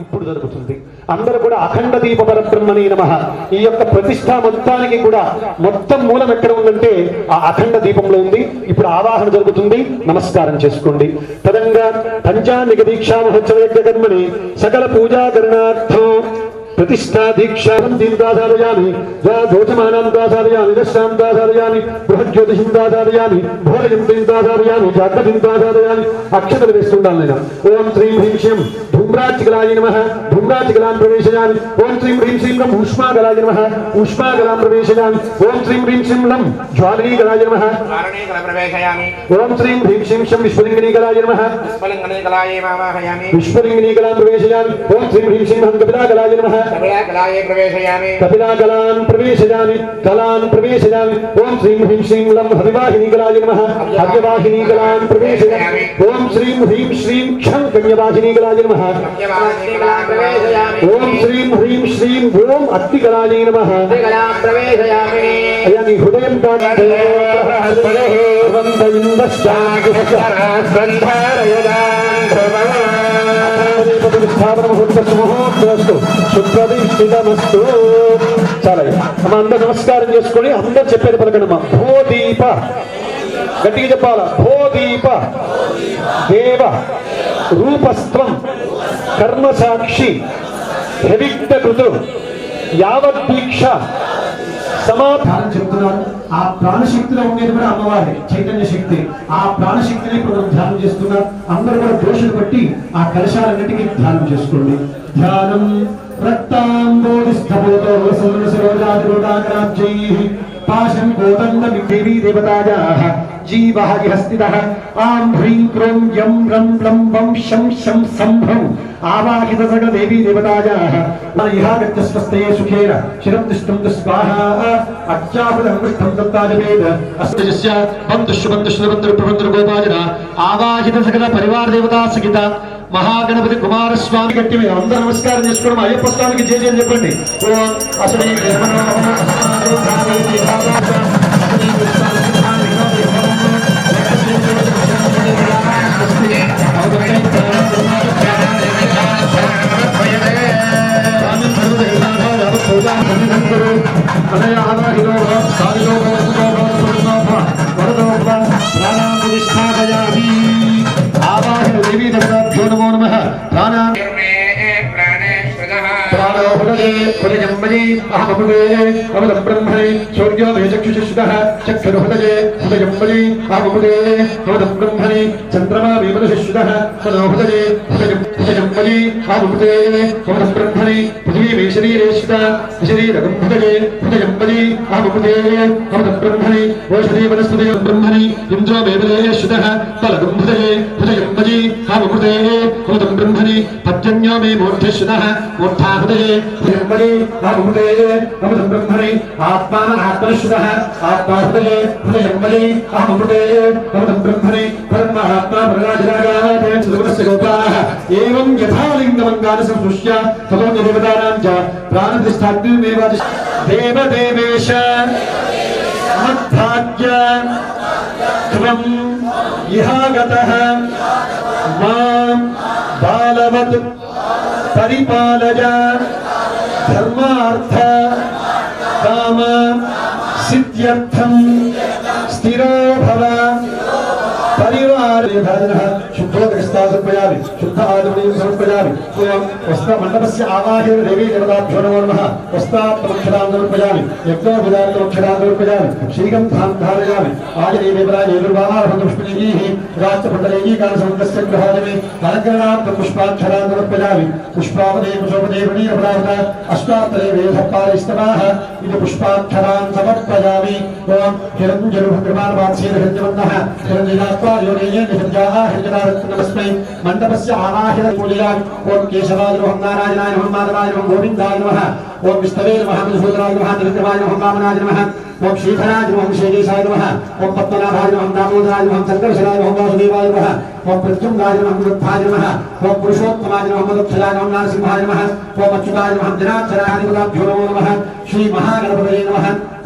ఇప్పుడు జరుగుతుంది. అందరూ కూడా అఖండ దీప పరబ్రహ్మని నమ. ఈ యొక్క ప్రతిష్ట మొత్తానికి కూడా మొత్తం మూలం ఎక్కడ ఉందంటే ఆ అఖండ దీపంలో ఉంది. ఇప్పుడు ఆవాహన జరుగుతుంది. నమస్కారం చేసుకోండి. తదంగా పంచాంగిక దీక్షా మహోత్సవ యజ్ఞ సకల పూజాకరణార్థం ప్రతిష్టా దీక్షాం దీని దాధారయామి ద్వాదోచమానం దాధారయామి దశాం దాధారయామి బృహజ్యోతిషం దాధారయామి భోజయం దీని దాధారయామి జాగ్రత్తం అక్షతలు వేస్తుండాలి ఓం శ్రీం హ్రీం ధూమ్రాచికలాయ నమ. ధూమ్రాచికలాం ప్రవేశయామి ఓం శ్రీం హ్రీం శ్రీం లం ఉష్మాగలాయ నమ. ఉష్మాగలాం ప్రవేశయామి ఓం శ్రీం హ్రీం శ్రీం లం జ్వాలనీగలాయ నమ. ఓం శ్రీం హ్రీం శ్రీం శం విశ్వలింగనీగలాయ నమ. విశ్వలింగనీగలాం ప్రవేశయామి ఓం శ్రీం హ్రీం శ్రీం హం కపిలాగలాయ నమ. కపిలాకలాయే ప్రవేశయామి. కపిలాకలాన్ ప్రవేశయామి కలాన్ ప్రవేశయామి ఓం శ్రీం హ్రీం శ్రీం లం నమః. హవ్యవాహినీకలాన్ ప్రవేశయామి. ఓం శ్రీం హ్రీం శ్రీం క్షం కన్యవాహినీకలాయ నమః. ఓం శ్రీం హ్రీం శ్రీం ఓం అత్తికలాయ నమః అయ్యా నీ హృదయం కాంతే శుభ్రదిష్టితమస్తు చాలా అమ్మ అందరు నమస్కారం చేసుకొని అందరు చెప్పేది పలకండి అమ్మా. భోదీప. గట్టిగా చెప్పాల? భోదీప. దేవ. రూపస్త్వం. కర్మసాక్షి. హెవిక్త కృతు యావద్దీక్ష సమాధానం చెప్తున్నాను ఆ ప్రాణశక్తిలో ఉండేది కూడా అమ్మవారి చైతన్య శక్తి. ఆ ప్రాణశక్తిని ఇప్పుడు మనం ధ్యానం చేస్తున్నారు. అందరూ కూడా దోషులు బట్టి ఆ కలశాలన్నిటికీ ధ్యానం చేసుకోండి. ధ్యానం రక్తాంబోధిస్థబోతో సరోజాదిరోడాగ్రాబ్జై పాశం కోదండ దేవీ దేవతాయాః జీవः ఇహ ఆం హ్రీం క్రోం యం రం లం వం శం శం సంభం ఆవాహిత సగ దేవీ దేవతాయాः ఇహాగత్య స్వస్తయే సుఖేన. శిరం దుష్టం దుస్వాహా. అత్యాపులం పృష్టం దత్తాజవేద అస్తజస్య బంధుష్య బంధుష్య బంధురు ప్రబంధురు గోపాజన ఆవాహిత సకల పరివార దేవతా సహిత. మహాగణపతి కుమారస్వామి గట్టి మీరు అందరూ నమస్కారం చేసుకోవడం అయ్యప్ప స్వామికి జయ జయ చెప్పండి. ఓ అసలు హృదయంబజీ అహమృదే అమృతం బ్రహ్మణే శౌర్యో మే చక్షుషుషుతః చక్షుర్హృదయే హృదయంబజీ అహమృదే అమృతం బ్రహ్మణే చంద్రమా మే మనశుషుతః హృదయం హృదయంబజీ అహమృదే అమృతం బ్రహ్మణే పృథివీ మే శరీరేషుత హృదయే హృదయంబజీ అహమృదే అమృతం బ్రహ్మణే ఓషధీ వనస్పతి బ్రహ్మణి ఇంద్రో మే బలేషుతః ఫలగం హృదయే హృదయంబజీ అహమృదే అమృతం బ్రహ్మణి పర్జన్యో మే మూర్ధశ్రుతః మూర్ధా హృదయే హృదయంబలి అహమృదే అమృతం బ్రహ్మణి ఆత్మాన ఆత్మశ్రుతః ఆత్మా హృదయే హృదయంబలి అహమృదే అమృతం బ్రహ్మణి పరమ ఆత్మా ప్రరాజరాగాతే సుదమస్య గోపాః ఏవం యథా లింగమంగాన సంసృష్య తతో దేవతానాం చ ప్రాణప్రతిష్ఠాగ్నిర్మేవాది దేవదేవేశ మద్భాగ్య త్వం ఇహాగత మాం బాలవత్ పరిపాలయ ధర్మార్థ కామ సిద్ధ్యర్థం స్థిరో భవ పరివార శుద్ధోదకస్తా సమర్పయామి శుద్ధ ఆదుమనీయం సమర్పయామి ఓం వస్త మండపస్య ఆవాహేన దేవీ దేవతాభ్యో నమో నమః వస్తాత్మక్షరాం సమర్పయామి యజ్ఞోపదార్థమక్షరాం సమర్పయామి శ్రీగంధాం ధారయామి राष्ट्रपटलेङ्गीकारसङ्घस्यग्रहादिवे अलङ्करणार्थ पुष्पाक्षरान्तरपजामि पुष्पावदे कुशोपदेवणीरपदार्थ अष्टात्तरे वेधपालैस्तवाः इति पुष्पाक्षरान् समर्पयामि ॐ हिरञ्जनुभद्रमानवात्सीरहृद्यवन्तः हिरञ्जनात्वा योनेयेन हिरञ्जाः हिरञ्जनारत्नमस्मै मण्डपस्य आनाहिरपूजयामि ॐ केशवायोहं नारायणाय नमः नमः, गोविन्दाय नमः ॐ विस्तवे नमः नमः नरेन्द्रवाय नमः वामनाय नमः ఓం విష్ణవే నమః మధుసూదనాయ నమః దరిద్రవాయ నమః వామనాయ నమః ఓం శ్రీధరాయ నమః శేషేశాయ నమః ఓం పద్మనాభాయ నమః దామోదరాయ నమః సంకర్షణాయ నమః వాసుదేవాయ నమః ఓం ప్రత్యుంగాయ నమః మృద్ధాయ నమః ఓం పురుషోత్తమాయ నమః మధుక్షయాయ నమః నరసింహాయ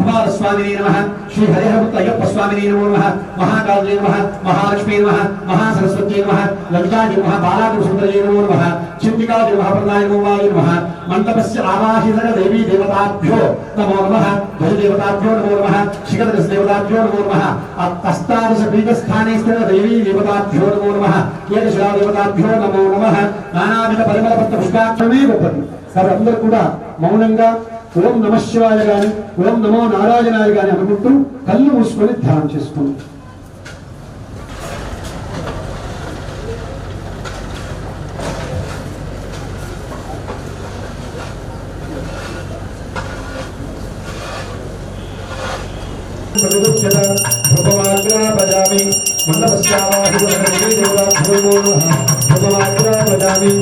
నమః ఓం అచ్యుతాయ శ్రీ మహాగణపతయే నమః. హరిహరపుత్ర అయ్యప్ప స్వామినే నమో నమః. మహాకాళే నమః. మహాలక్ష్మీ నమః. మహాసరస్వత్యై నమ. లలితాయ నమ. బాలాకృష్ణయే నమో నమ. చింతికాయ నమః. ప్రదాయ నమో నమ నమః. మండపస్య ఆవాహిత దేవీ దేవతాభ్యో నమో నమః. ధ్వజదేవతాభ్యో నమో నమ. శిఖరదశ దేవతాభ్యో నమో నమ. అష్టాదశ పీఠస్థానే స్థిర దేవీ దేవతాభ్యో నమో నమ. ఏకశిలా దేవతాభ్యో నమో నమ. నానావిధ పరిమళ పత్ర పుష్పాక్షమే గొప్పది సరే అందరూ కూడా మౌనంగా ఓం నమ శివాయ గాని ఓం నమో నారాయణాయ గాని అనుకుంటూ కళ్ళు మూసుకొని ధ్యానం చేసుకోండి భజామి.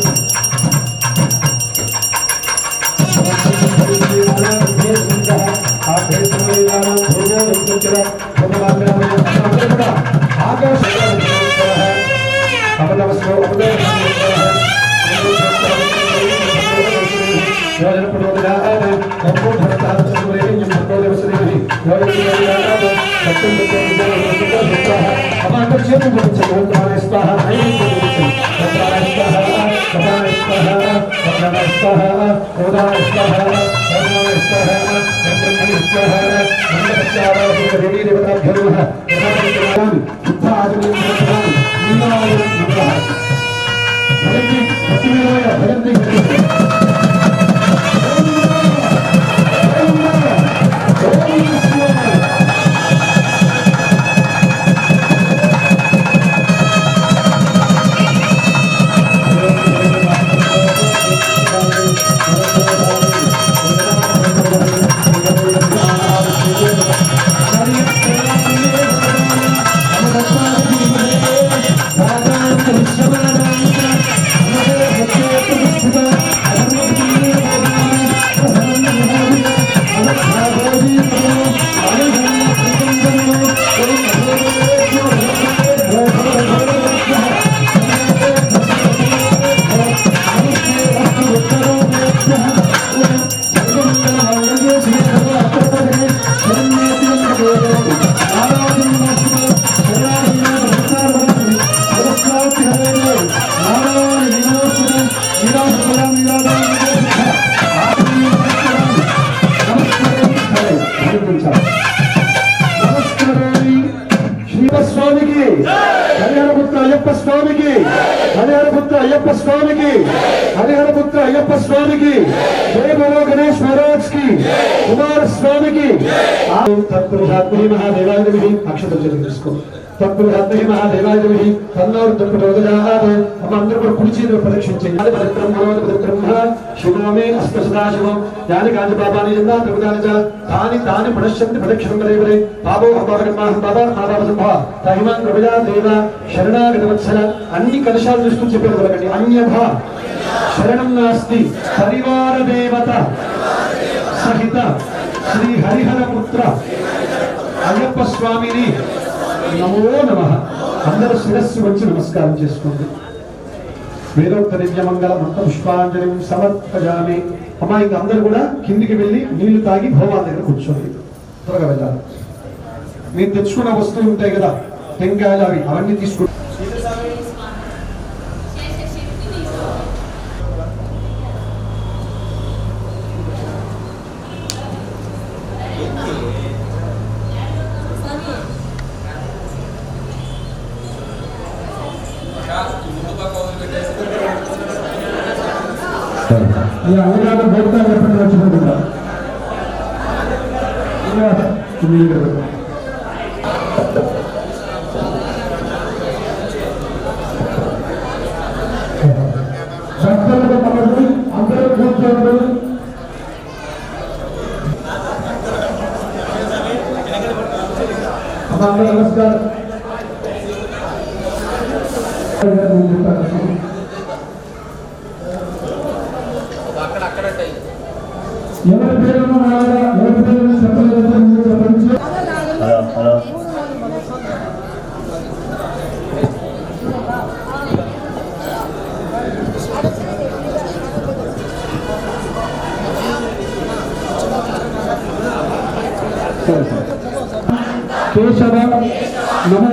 आकाश है యోజన పురోగతాదు డబ్బు భరతాశ్వరేణి భక్తోదేవశ్రేణి యోజన పురోగతాదు సత్యం సత్యం అమాంత చేతు గోత్రాయ స్వాహ గోత్రాయ స్వాహ గోత్రాయ స్వాహ గోత్రాయ స్వాహ గోత్రాయ స్వాహ గోత్రాయ స్వాహ గోత్రాయ స్వాహ మండపత్యారాధన దేవీ దేవతాభ్యో నమః బుద్ధ ఆచరణ నీలాయ నమః భగవతి భక్తి వినోయ భగవతి అయ్యప్ప స్వామికి హరిహరపుత్ర అయ్యప్ప స్వామికి జయ బలో గణేష్ మహారాజ్కి కుమారస్వామికి తత్పురుషాత్మని మహాదేవాయ నమిః అక్షతలు చేతులు తీసుకో తత్పురుషాత్మని మహాదేవాయ నమిః తన్నోరు అమ్మ అందరూ కూడా కుడి పరీక్షించండి అది శివమే అస్త సదాశివం యాని కాని పాపాని జన్నా తాని తాని పడశ్యంతి ప్రదక్షిణం పాపో అపాకర్మాహం బాబా సంభవ తహిమాన్ దేవ శరణాగత వత్సల అన్ని కలశాలు చూస్తూ చెప్పారు కలగండి అన్యభ శరణం నాస్తి పరివార దేవత సహిత శ్రీ హరిహర పుత్ర అయ్యప్ప స్వామిని నమో నమ. అందరూ శిరస్సు వచ్చి నమస్కారం చేసుకోండి. వేదోక్త దివ్యమంగళ మంత పుష్పాంజలి సమర్పజామి అమ్మా ఇంక అందరూ కూడా కిందికి వెళ్ళి నీళ్ళు తాగి భోవాల దగ్గర కూర్చోండి. త్వరగా వెళ్ళాలి. మీరు తెచ్చుకున్న వస్తువులు ఉంటాయి కదా టెంకాయలు అవి అవన్నీ తీసుకు ఈ అవగాహన బోర్తా చెప్పండి వచ్చిపోతుందా భక్తులకు పక్కన అందరూ కూర్చోండి అమ్మా, నమస్కారం.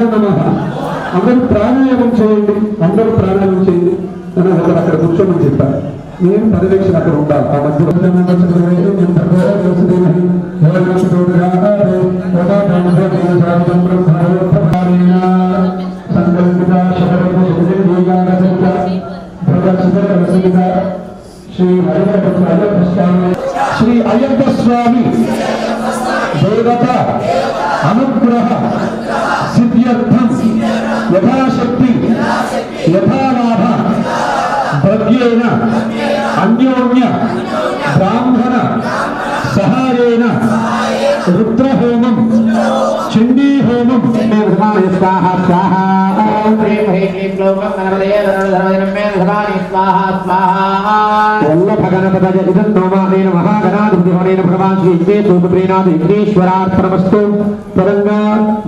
నమో నమ అందరూ ప్రాణాయామం చేయండి అందరూ ప్రాణాయామం చేయండి అని ఒకరు అక్కడ కూర్చోమని చెప్పారు. నేను పర్యవేక్షణ అక్కడ ఉండాలి. ఆ మధ్య శ్రీ అయ్యప్ప స్వామి. వల్లభ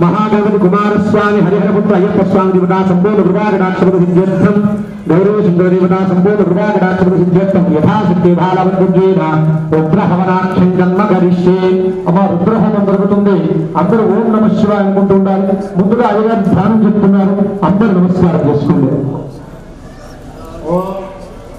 మహాగణపతి కుమారస్వామి హరిహరపుత్ర అయ్యప్ప స్వామి దేవతా సంపూర్ణ కృపాకటాక్షపద సిద్ధ్యర్థం గౌరవ సుందర దేవతా సంపూర్ణ కృపాకటాక్షపద సిద్ధ్యర్థం యథాశక్తి బాలవద్గుజేన రుద్రహవనాక్షం జన్మ గరిష్యే అమ్మ రుద్రహోమం జరుగుతుంది అందరూ ఓం నమ శివాయ అనుకుంటూ ఉండాలి. ముందుగా అయ్యగారు ధ్యానం చెప్తున్నారు. అందరూ నమస్కారం చేసుకోండి О,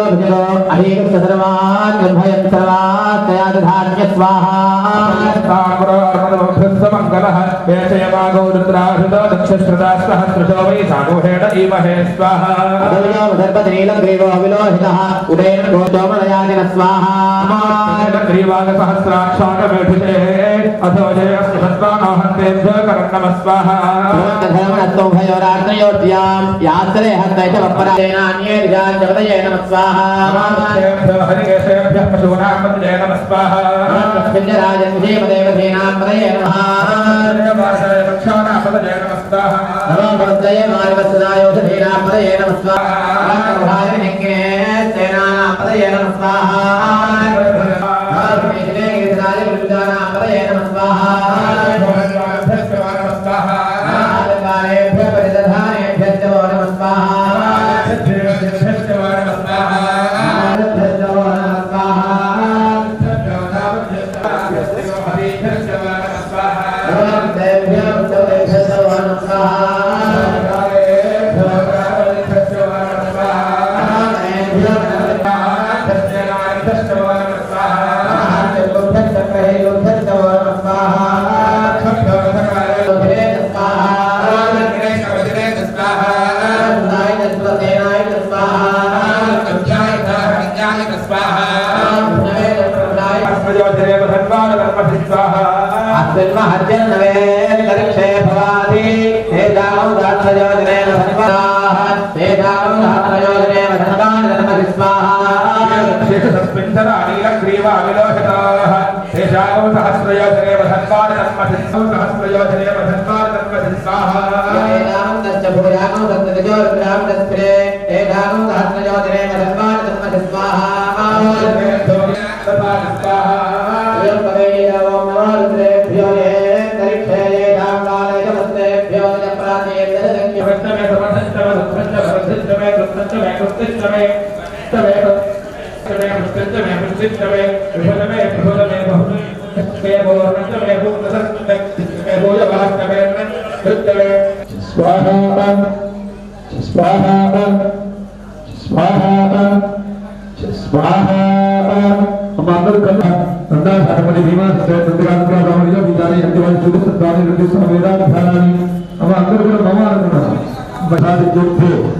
సోమనస్తమే భద్రంజమే తేజస్తమే వత్సస్తమే యాతే రుద్రశివా పరోన భోరా పాపదాసనే భయానస్తనువాసంతమజాగిరుహంతాభిజానదీ స్వాహా స్వాహా మంగళ వేషయమాగో రుద్రాహృత దక్షశ్రదాస్సహస్రశో వై సాగోహేణ ఈమహే స్వాహ గ్రీవాగ సహస్రాక్షాగమేఠితే అథో జయస్సు సత్వానోహంతేభ్యో కరం నమ స్వాహ యాత్రే హస్తైత వప్పరాజేనాన్యే దిశాంజపదయే నమ స్వాహా హరికేశేభ్య పశూనామతిజయ నమ స్వాహ రాజన్ ధీమదేవధీనాంపదయే నమః రక్షానామతిజయ నమ స్వాహ నమోపదయ మానవసదాయోధీనాంపదయే నమ స్వాహాయనికే సేనాంపదయే నమ భవాది హేదాం దాక్షయోజనే ధన్వాః హేదాం దాక్షయోజనే ధన్వాన్ ధన్మతి స్వాహా ఏదాం తచ్చ భూయామం తచ్చ తజోరుగ్రాం తస్ప్రే ఏదాం సహస్రయోజనే ధన్వాన్ ధన్మతి స్వాహా అయం పదేయ ఓం నమో विभुतमे तवे तवे प्रत्यन्तमे प्रत्यन्तमे विभुतमे विभुतमे बहु मे भोर्णतमे भूतसन्तमे भोजवास्तमे वृत्तमे स्वाहा स्वाहा स्वाहा स्वाहा हम अंदर करना अंदर हनुमति भीमा सत्य संतकांत का रामजी का विचार यंत्रवाद चुप सत्तानी रंजित संवेदा विधानानी हम अंदर करना ममा रखना बता दे जो थे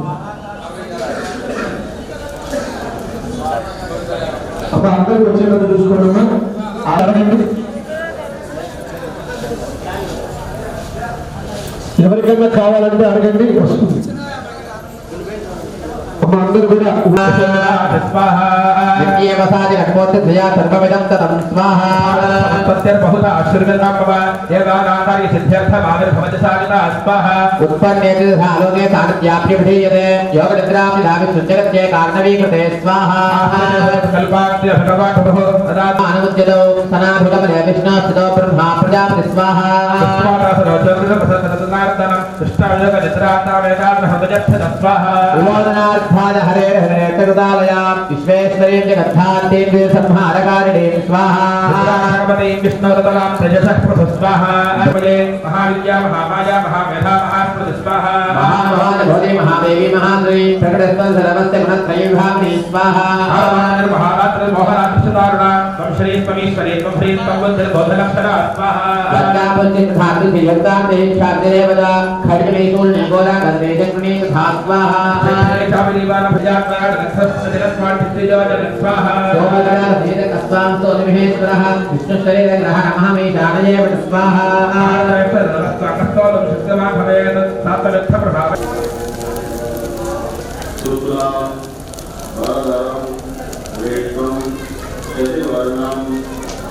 అప్పుడు అందరికి వచ్చేటట్టు చూసుకోవడము ఎవరికైనా కావాలంటే అడగండి. వస్తుంది. అందరూ కూడా నిత్యేవసాది లక్ష్మోత్తయ సర్వమిదం తదం స్వాహ బహుత ఆశీర్వదం భవ ఏదానాకార్య సిద్ధ్యర్థం ఆవిర్భవతి సాగత స్వాహ ఉత్పన్నేతి ఆలోకే సానిధ్యాభ్యుభిధీయతే యోగ నిద్రామి రామి సుచరత్యే కారణవీకృతే స్వాహ కల్పాఖ్య భగవాన్ ప్రభు అనుముద్యతో సనాభిగమనే విష్ణాస్థితో బ్రహ్మా ప్రజాపతి స్వాహ స్వాహ పాద హరే హరే కరుదాలయాం విశ్వేశ్వరీం జగద్ధాంతీం సంహారకారిణీం స్వాహాపతీం విష్ణురతలాం ప్రజసః ప్రభు స్వాహాయే మహావిద్యా మహామాయా మహామేధా మహాస్మృతి స్వాహా మహామహానుభూతి మహాదేవి మహాశ్రీ ప్రకటస్వం సర్వస్య మనత్రయీభామిని స్వాహా श्रेष्ठमीश परेत्म श्रेष्ठम बुद्ध बोधलक्षरा स्वाहा वदापति तथापि श्रीयंता ते छात्रे वदा खड्गमेतुल निगोला गंधेजग्ने तथा स्वाहा श्रीचावलीवान भजात्मार लक्षस्मतिरस्मार्थित्रिजोजन स्वाहा सोमगणा भेद कस्वां तो निमेश्वरः विष्णु शरीर ग्रह नमः मे जानये वट स्वाहा आदरपर नमस्कार कस्तोलम शक्तमा भवेद सातलत्थ प्रभाव सूत्रा वरदरम वेदम जैसे वर्णाम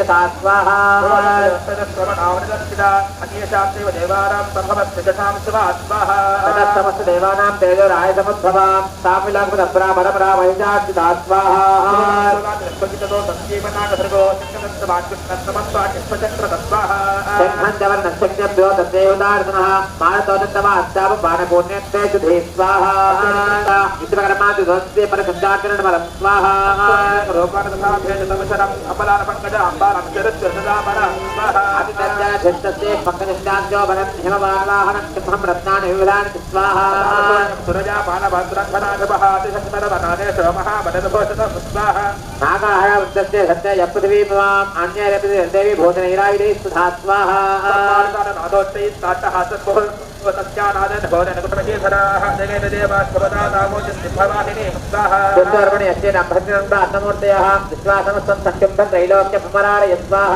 देवानां विधानमधुसूदनः मध्येन्द्रेण च भवतु वारिणेन ते घोरुषं पद्यता भव स्वाहा भगते च सा स्वाहा समस्त देवानां तेजोराय समुद्भवा सामिलब्राह्मणपरा वैजाचिता स्वाहा शङ्खञ्चवर्णशक्त्यभ्यो तद्देवतार्जुनः मानतो दत्तवास्ताव बाणपूर्ण्यत्ते शुधे स्वाहा विश्वकर्माति ध्वस्ते परशब्दाचरणबलं स्वाहा अतितज्जनधिष्ठस्य पङ्कजश्चाद्यो बलं हिमवाहनं सिंहं रत्नानि विविधानि च स्वाहा नागाः वृद्धस्य सत्य यः पृथिवीमवाम् अन्यरपि देवी भोजनैरायुधैः सुधा स्वाहा అన్నమూర్తయः విశ్వాసమస్తం సత్యంబం త్రైలోక్యభమరాలయ స్వాహ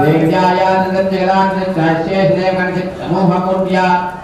देव्याया नृत्यलान् शास्ये श्रेमणि मोहमुर्या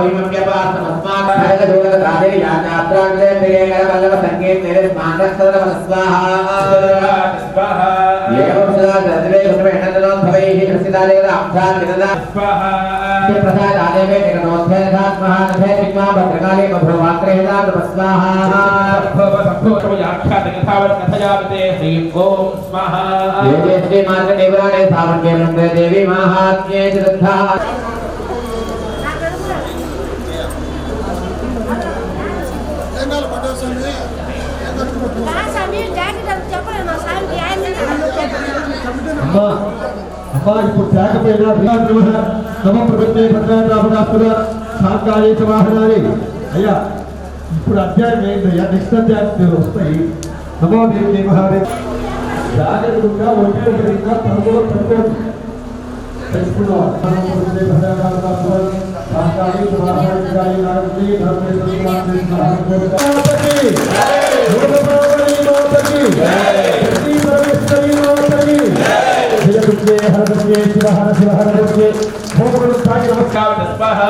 परिमप्यपार्थमस्मात्सर्गदोलकाले यात्राग्रे प्रियेकरवल्लभसङ्गीर्तेन स्मारस्वाहा स्वाहा एवं सदा गदरे गुणमेणनोद्भवैः कृषिदालेन अब्धान्विददा स्वाहा प्रसादाले मे निगनोद्धेधात्महानभे सिग्मा भद्रकाले बभ्रवात्रेणा नमस्वाहा श्रीमार्गदेवराणे सामन्ये देवी माहात्म्ये च दत्ता అమ్మా అమ్మా ఇప్పుడు తేకపోయినా విరాజుమ నమ ప్రపంచే భద్రాపురాస్తుల సాంకాళీ వాహనాలి అయ్యా ఇప్పుడు అధ్యాయం ఏంటయ్యా నెక్స్ట్ అధ్యాయం మీరు వస్తాయి నమో దేవి మహాదేవ్ జాగ్రత్తగా ఒంటి ఒకటిగా పరుగులో పడుకోండి తెలుసుకున్నాం हरदुर्गे शिव हर शिव हरदुर्गे भोगवृत्ताय नमस्कार नमः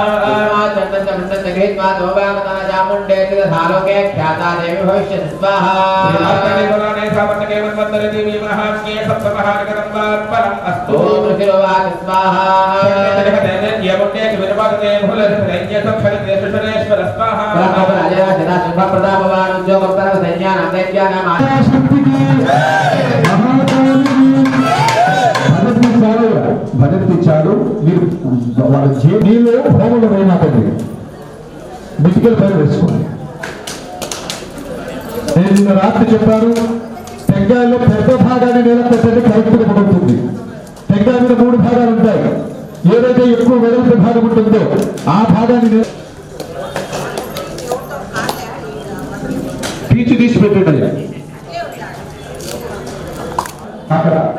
माधव वामना चामुंडे तिल धारोगे ख्याता देवी भविष्य स्वाहा देवातानि पुराणे सामन्तके मन्वन्तरे देवी महात्म्ये सप्तमहानगरं वात्परम् अस्तु शिरोवाद स्वाहा यमुण्डे विरवादते भूलरैन्य सक्षरते सुशरेश्वर स्वाहा राजा सदा शुभप्रदापवान् उद्योगपरसैन्यानां दैत्यानां शक्ति की భగవతిచ్చాడు మీరు వాళ్ళ జీ- నీళ్ళు హోమంలో వేయమాకండి. మెడికల్ పైన వేసుకోండి. నేను నిన్న రాత్రి చెప్పాను టెంకాయలో పెద్ద భాగాన్ని నేల పెట్టండి కరెక్ట్గా పడుతుంది. టెంకాయ మీద మూడు భాగాలు ఉంటాయి. ఏదైతే ఎక్కువ వెడల్పు భాగం ఉంటుందో ఆ భాగాన్ని పీచి తీసి పెట్టండి. అక్కడ.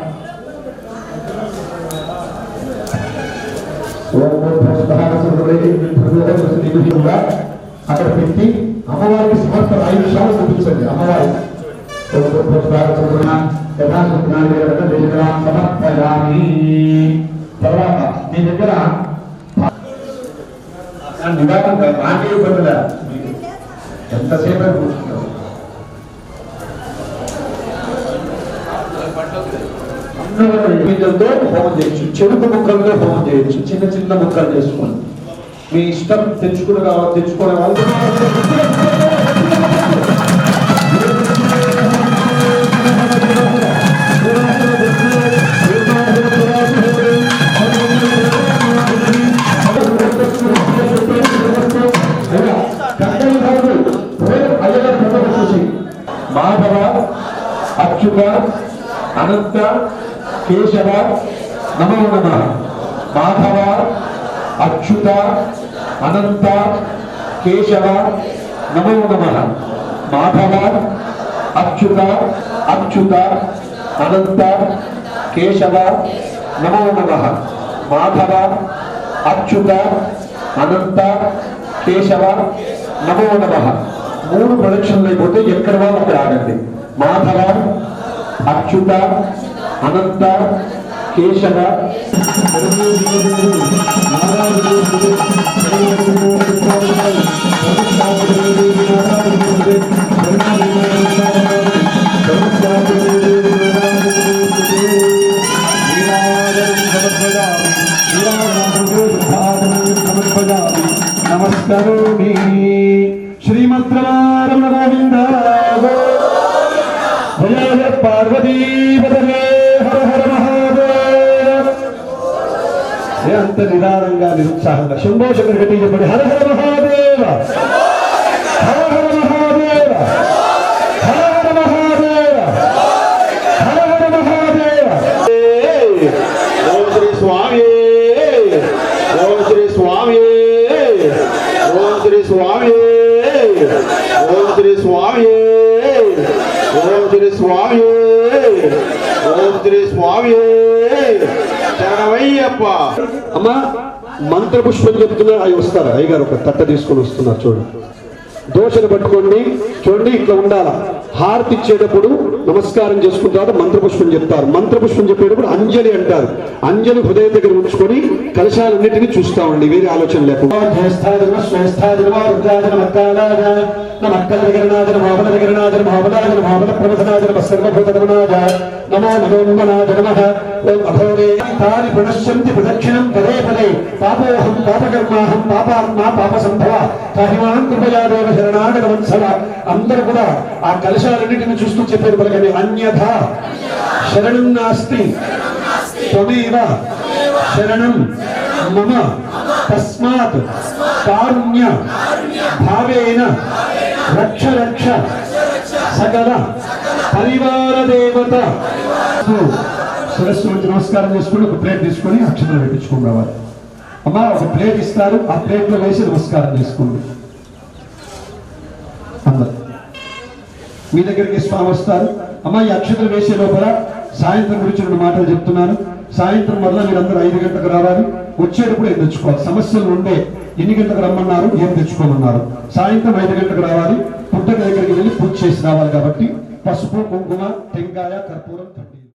భగవత అక్కడ పెట్టి అమ్మవారికి సమస్త ఐదు నిమిషాలు చూపించండి. అమ్మవారి తర్వాత మీ దగ్గర నివాసం ఎంతసేపు కూర్చుంటారు బీజంతో హోమం చేయొచ్చు. చెరుకు ముక్కలతో హోమం చేయొచ్చు. చిన్న చిన్న ముక్కలు చేసుకోండి. మీ ఇష్టం తెచ్చుకుని కావాలి తెచ్చుకునే వాళ్ళు. మాధవ అచ్యుత అనంత కేశవ నమో నమ. మాధవ అచ్యుత అనంత కేశవ నమో నమ. మాధవ అచ్యుత అచ్యుత అనంత కేశవ నమో నమ. మాధవ అచ్యుత అనంత కేశవ నమో నమ. మూడు ప్రదక్షిణలు అయిపోతే ఎక్కడ వాళ్ళు అక్కడ ఆగండి. మాధవ అచ్యుత అనంత ಕೇಶವ ನಮಸ್ಕರೋಮಿ ಶ್ರೀಮತ್ರ ఎంత నిదానంగా నిరుత్సాహంగా శంభో శంకర్ గట్టి చెప్పండి హర హర మహాదేవ హర హర మహాదేవ హర హర మహాదేవ హర హర మహాదేవ ఓం శ్రీ స్వామి ఓం శ్రీ స్వామి ఓం శ్రీ స్వామి ఓం శ్రీ స్వామి ఓం శ్రీ స్వామి ఓం శ్రీ స్వామి శరణమయ్యప్ప అమ్మా మంత్రపుష్పం చెప్తున్నా అవి వస్తారు? అయ్యగారు ఒక తట్ట తీసుకొని వస్తున్నారు చూడండి దోశను పట్టుకోండి చూడండి ఇట్లా ఉండాలా? హారతి ఇచ్చేటప్పుడు నమస్కారం చేసుకున్న తర్వాత మంత్రపుష్పం చెప్తారు. మంత్రపుష్పం చెప్పేటప్పుడు అంజలి అంటారు. అంజలి హృదయం దగ్గర ఉంచుకొని కలశాలన్నిటినీ చూస్తామండి వేరే ఆలోచన లేకుండా. నమో నమోన్మనాథ నమః ఓం అఘోరే తాని ప్రణశ్యంతి ప్రదక్షిణం పదే పదే పాపోహం పాపకర్మాహం పాపాత్మా పాప సంభవ కాహిమాన్ కృపయా దేవ అందరూ కూడా ఆ కలశాలన్నిటిని చూస్తూ చెప్పారు పలకని అన్యథ శరణం నాస్తి త్వమేవ శరణం మమ తస్మాత్ కారుణ్య భావేన రక్ష రక్ష. సకల. పరివార దేవత. సరస్సు నుంచి నమస్కారం చేసుకుని ఒక ప్లేట్ తీసుకొని అక్షతలు పెట్టించుకుని రావాలి అమ్మా ఒక ప్లేట్ ఇస్తారు. ఆ ప్లేట్లో వేసి నమస్కారం చేసుకోండి. అందరు. మీ దగ్గరికి స్వామి వస్తారు. అమ్మా ఈ అక్షతలు వేసే లోపల సాయంత్రం గురించి రెండు మాటలు చెప్తున్నాను. సాయంత్రం వల్ల మీరందరూ ఐదు గంటలకు రావాలి. వచ్చేటప్పుడు ఏం సమస్యలు ఉండే ఎన్ని గంటలకు రమ్మన్నారు? ఏం తెచ్చుకోమన్నారు? సాయంత్రం ఐదు గంటలకు రావాలి. పుట్టక దగ్గరికి వెళ్ళి పూజ చేసి రావాలి కాబట్టి పసుపు కుంకుమ టెంకాయ కర్పూరం తండ్రి